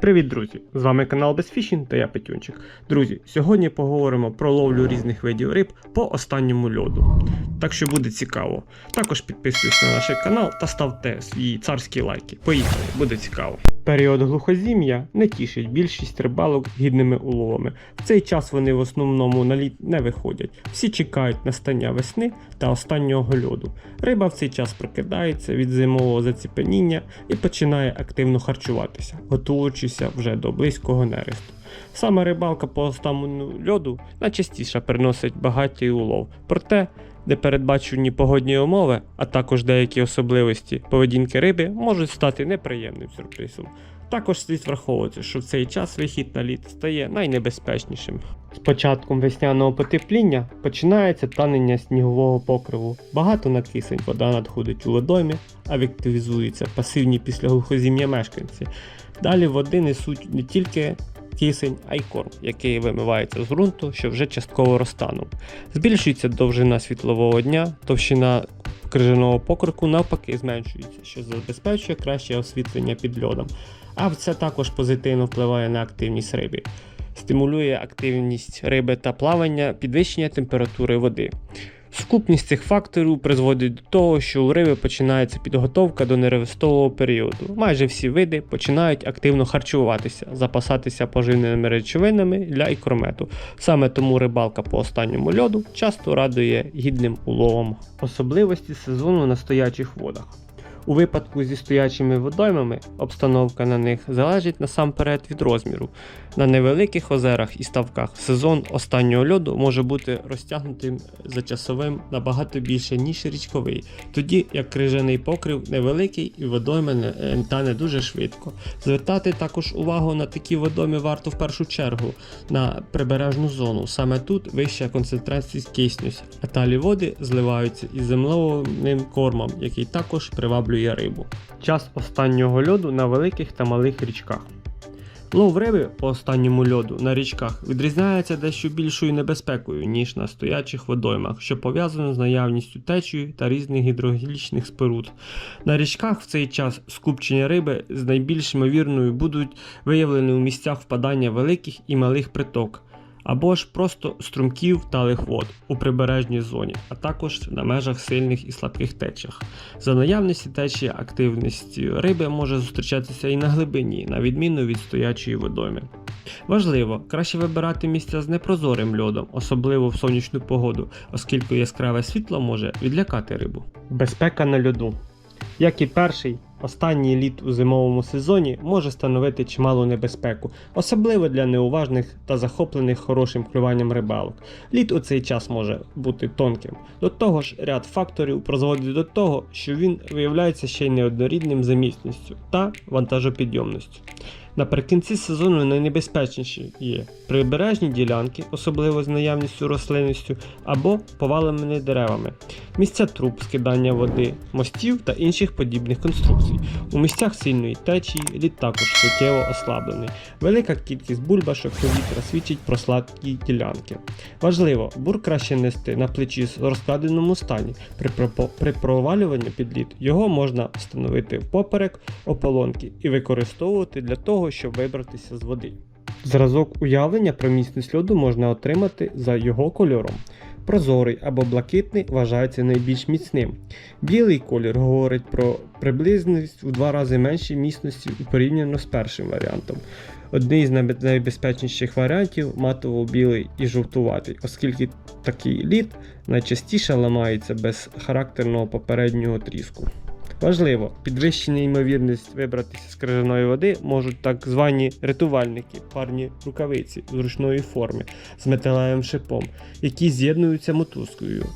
Привіт, друзі! З вами канал Безфішін та я Петюнчик. Друзі, сьогодні поговоримо про ловлю різних видів риб по останньому льоду. Так що буде цікаво. Також підписуйтесь на наш канал та ставте свої царські лайки. Поїхали, буде цікаво. Період глухозім'я не тішить більшість рибалок гідними уловами. В цей час вони в основному на лід не виходять. Всі чекають настання весни та останнього льоду. Риба в цей час прокидається від зимового заціпеніння і починає активно харчуватися, готуючися вже до близького нересту. Саме рибалка по останньому льоду найчастіше приносить багатий улов. Проте, де передбачені погодні умови, а також деякі особливості поведінки риби можуть стати неприємним сюрпризом. Також слід враховувати, що в цей час вихід на лід стає найнебезпечнішим. З початком весняного потепління починається танення снігового покриву. Багато на кисень вода надходить у водоймі, а активізуються пасивні після мешканці. Далі води несуть не тільки кисень, а й корм, який вимивається з ґрунту, що вже частково розтанув. Збільшується довжина світлового дня, товщина крижаного покрику навпаки зменшується, що забезпечує краще освітлення під льодом. А це також позитивно впливає на активність риби. Стимулює активність риби та плавання, підвищення температури води. Сукупність цих факторів призводить до того, що у риби починається підготовка до нерестового періоду. Майже всі види починають активно харчуватися, запасатися поживними речовинами для ікромету. Саме тому рибалка по останньому льоду часто радує гідним уловом. Особливості сезону на стоячих водах. У випадку зі стоячими водоймами обстановка на них залежить насамперед від розміру. На невеликих озерах і ставках сезон останнього льоду може бути розтягнутим за часовим набагато більше, ніж річковий, тоді як крижаний покрив невеликий і водойми е, тане дуже швидко. Звертати також увагу на такі водойми варто в першу чергу на прибережну зону. Саме тут вища концентрація кисню, а талі води зливаються із земловим кормом, який також приваблює рибу. Час останнього льоду на великих та малих річках. Лов риби по останньому льоду на річках відрізняється дещо більшою небезпекою, ніж на стоячих водоймах, що пов'язано з наявністю течії та різних гідрогілічних споруд. На річках в цей час скупчення риби з найбільш ймовірною будуть виявлені у місцях впадання великих і малих приток. Або ж просто струмків талих вод у прибережній зоні, а також на межах сильних і слабких течах. За наявності течії активності риби може зустрічатися і на глибині, на відміну від стоячої водойми. Важливо, краще вибирати місця з непрозорим льодом, особливо в сонячну погоду, оскільки яскраве світло може відлякати рибу. Безпека на льоду. Як і перший, останній лід у зимовому сезоні може становити чималу небезпеку, особливо для неуважних та захоплених хорошим клюванням рибалок. Лід у цей час може бути тонким. До того ж, ряд факторів призводить до того, що він виявляється ще й неоднорідним за міцністю та вантажопідйомністю. Наприкінці сезону найнебезпечніші є прибережні ділянки, особливо з наявністю рослинністю, або поваленими деревами, місця труб скидання води, мостів та інших подібних конструкцій. У місцях сильної течії лід також суттєво ослаблений. Велика кількість бульбашок повітря свідчить про слабкі ділянки. Важливо, бур краще нести на плечі з розкладеному стані. При, провалюванні під лід його можна встановити впоперек ополонки і використовувати для того, щоб вибратися з води. Зразок уявлення про міцність льоду можна отримати за його кольором. Прозорий або блакитний вважається найбільш міцним. Білий колір говорить про приблизність в два рази меншій міцності порівняно з першим варіантом. Одний з найбезпечніших варіантів матово-білий і жовтуватий, оскільки такий лід найчастіше ламається без характерного попереднього тріску. Важливо, підвищена ймовірність вибратися з крижаної води можуть так звані рятувальники, парні рукавиці зручної формі з металевим шипом, які з'єднуються мотузкою.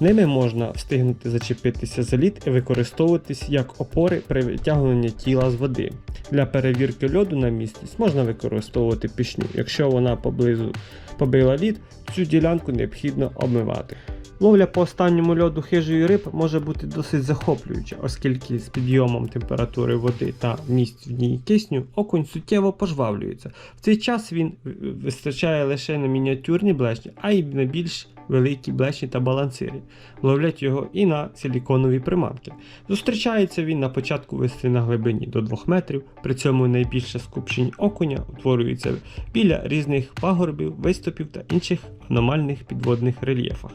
Ними можна встигнути зачепитися за лід і використовуватись як опори при витягуванні тіла з води. Для перевірки льоду на міцність можна використовувати пішню. Якщо вона поблизу побила лід, цю ділянку необхідно обмивати. Ловля по останньому льоду хижої риб може бути досить захоплююча, оскільки з підйомом температури води та місць в ній кисню окунь суттєво пожвавлюється. В цей час він е, вистачає лише на мініатюрні блешні, а й на більш великі блешні та балансири. Ловлять його і на силіконові приманки. Зустрічається він на початку весни на глибині до 2 метрів, при цьому найбільше скупчень окуня утворюється біля різних пагорбів, виступів та інших аномальних підводних рельєфах.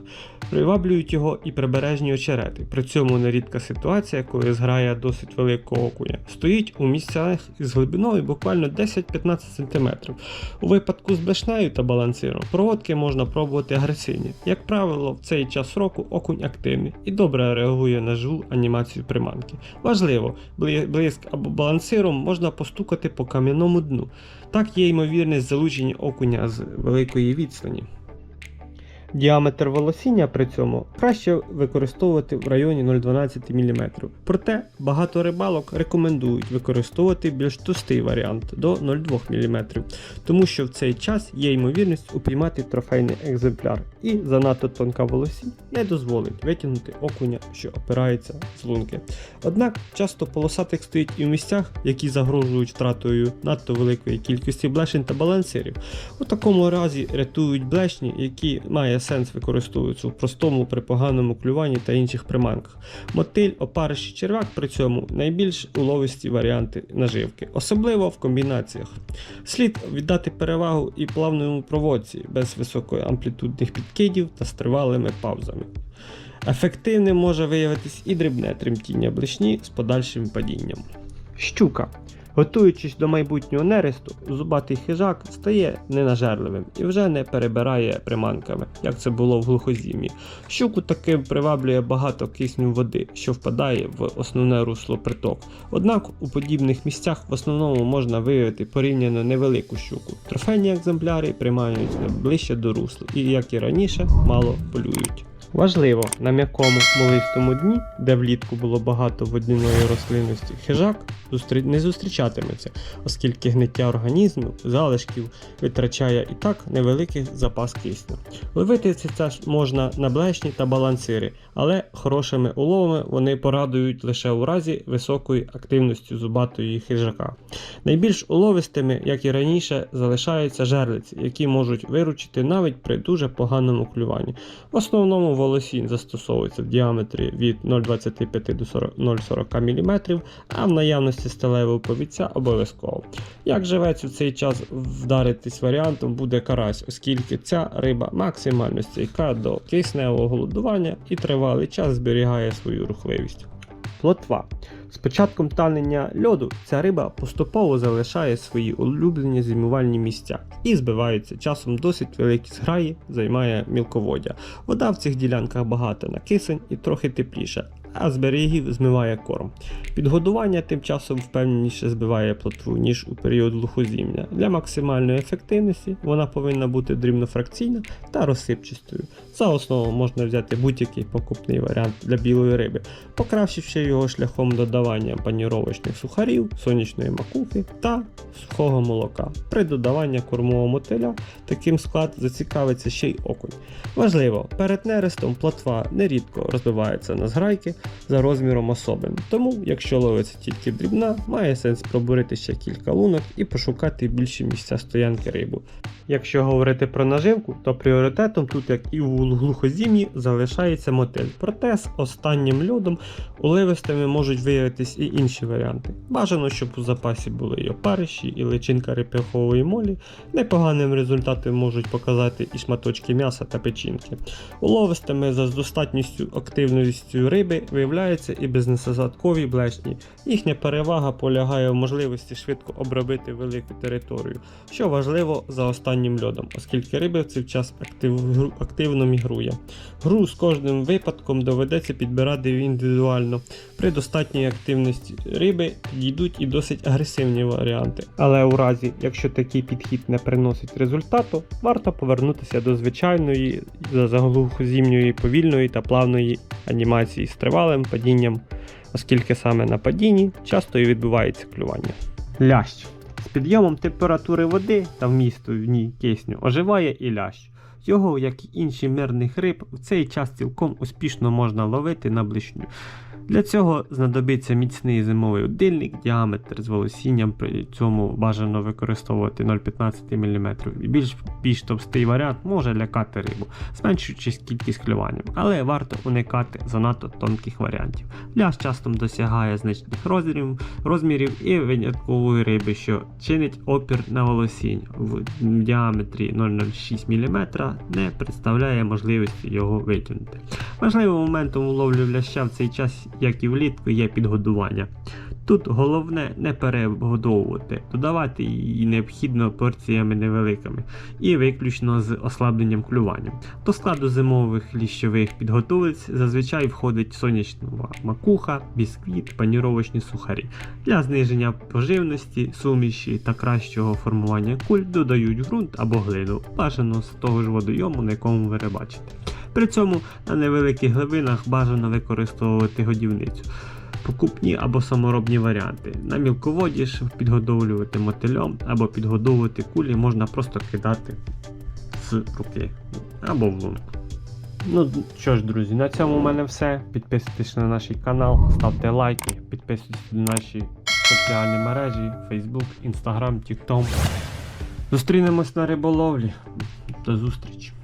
Приваблюють його і прибережні очерети. При цьому нерідка ситуація, коли зграя досить великого окуня, стоїть у місцях із глибиною буквально 10-15 см. У випадку з блешнею та балансиром проводки можна пробувати агресивні. Як правило, в цей час року окунь активний і добре реагує на живу анімацію приманки. Важливо, блиск або балансиром можна постукати по кам'яному дну. Так є ймовірність залучення окуня з великої відстані. Діаметр волосіння при цьому краще використовувати в районі 0,12 мм. Проте багато рибалок рекомендують використовувати більш товстий варіант до 0,2 мм, тому що в цей час є ймовірність упіймати трофейний екземпляр, і занадто тонка волосінь не дозволить витягнути окуня, що опирається з лунки. Однак часто полосатик стоїть і в місцях, які загрожують втратою надто великої кількості блешень та балансирів. У такому разі рятують блешні, які має сенс використовуватися в простому при поганому клюванні та інших приманках. Мотиль, опариш і черв'як при цьому найбільш уловисті варіанти наживки, особливо в комбінаціях. Слід віддати перевагу і плавному проводці без високоамплітудних підкидів та з тривалими паузами. Ефективним може виявитись і дрібне тремтіння блешні з подальшим падінням. Щука. Готуючись до майбутнього нересту, зубатий хижак стає ненажерливим і вже не перебирає приманками, як це було в глухозім'ї. Щуку таким приваблює багато кисню води, що впадає в основне русло приток. Однак у подібних місцях в основному можна виявити порівняно невелику щуку. Трофейні екземпляри приймаються ближче до русла і, як і раніше, мало полюють. Важливо, на м'якому молистому дні, де влітку було багато водяної рослинності, хижак не зустрічатиметься, оскільки гниття організму, залишків витрачає і так невеликий запас кисню. Ловити це можна на блешні та балансири, але хорошими уловами вони порадують лише у разі високої активності зубатої хижака. Найбільш уловистими, як і раніше, залишаються жерлиці, які можуть виручити навіть при дуже поганому клюванні. В основному волосінь застосовується в діаметрі від 0,25 до 40 0,40 мм, а в наявності сталевого повіця обов'язково. Як живець у цей час вдаритись варіантом буде карась, оскільки ця риба максимально стійка до кисневого голодування і тривалий час зберігає свою рухливість. Плотва. З початком танення льоду ця риба поступово залишає свої улюблені зимувальні місця і збивається часом досить великі зграї, займає мілководдя. Вода в цих ділянках багата на кисень і трохи тепліша, а з берегів змиває корм. Підгодування тим часом впевненіше збиває плотву, ніж у період глухозім'я. Для максимальної ефективності вона повинна бути дрібнофракційна та розсипчастою. За основу можна взяти будь-який покупний варіант для білої риби, покращивши його шляхом додавання паніровочних сухарів, сонячної макухи та сухого молока. При додаванні кормового мотиля таким склад зацікавиться ще й окунь. Важливо, перед нерестом плотва нерідко розбивається на зграйки за розміром особин. Тому, якщо ловиться тільки дрібна, має сенс пробурити ще кілька лунок і пошукати більші місця стоянки рибу. Якщо говорити про наживку, то пріоритетом тут, як і у глухозім'ї, залишається мотиль. Проте з останнім льодом уливистими можуть виявитись і інші варіанти. Бажано, щоб у запасі були і опариші, і личинка реп'яхової молі. Непоганим результатом можуть показати і шматочки м'яса та печінки. Уловистими за достатністю активністю риби виявляються і безнасадкові блешні. Їхня перевага полягає в можливості швидко обробити велику територію, що важливо за останнім льодом, оскільки риба в цей час актив, активно мігрує. Гру з кожним випадком доведеться підбирати індивідуально. При достатній активності риби підійдуть і досить агресивні варіанти. Але у разі, якщо такий підхід не приносить результату, варто повернутися до звичайної заглухозімньої повільної та плавної анімації з тривалим падінням, оскільки саме на падінні часто і відбувається клювання. Лящ. З підйомом температури води та вмісту в ній кисню оживає і лящ. Його, як і інші мирних риб, в цей час цілком успішно можна ловити на блишню. Для цього знадобиться міцний зимовий удильник, діаметр з волосінням, при цьому бажано використовувати 0,15 мм. Більш, більш товстий варіант може лякати рибу, зменшуючи кількість клювання, але варто уникати занадто тонких варіантів. Ляж часто досягає значних розмірів, розмірів і виняткової риби, що чинить опір на волосінь в діаметрі 0,06 мм не представляє можливості його витягнути. Важливим моментом у ловлі ляща в цей час, як і влітку, є підгодування. Тут головне не перегодовувати, додавати її необхідно порціями невеликими і виключно з ослабленням клювання. До складу зимових ліщових підготовиць зазвичай входить сонячнова макуха, бісквіт, паніровочні сухарі. Для зниження поживності, суміші та кращого формування куль додають ґрунт або глину, бажано з того ж водойому, на якому ви рибачите. При цьому на невеликих глибинах бажано використовувати годівницю. Покупні або саморобні варіанти. На мілководі ж підгодовлювати мотильом або підгодовувати кулі можна просто кидати з руки або в лунку. Ну що ж, друзі, на цьому в мене все. Підписуйтесь на наш канал, ставте лайки, підписуйтесь на наші соціальні мережі, Facebook, Instagram, TikTok. Зустрінемось на риболовлі. До зустрічі!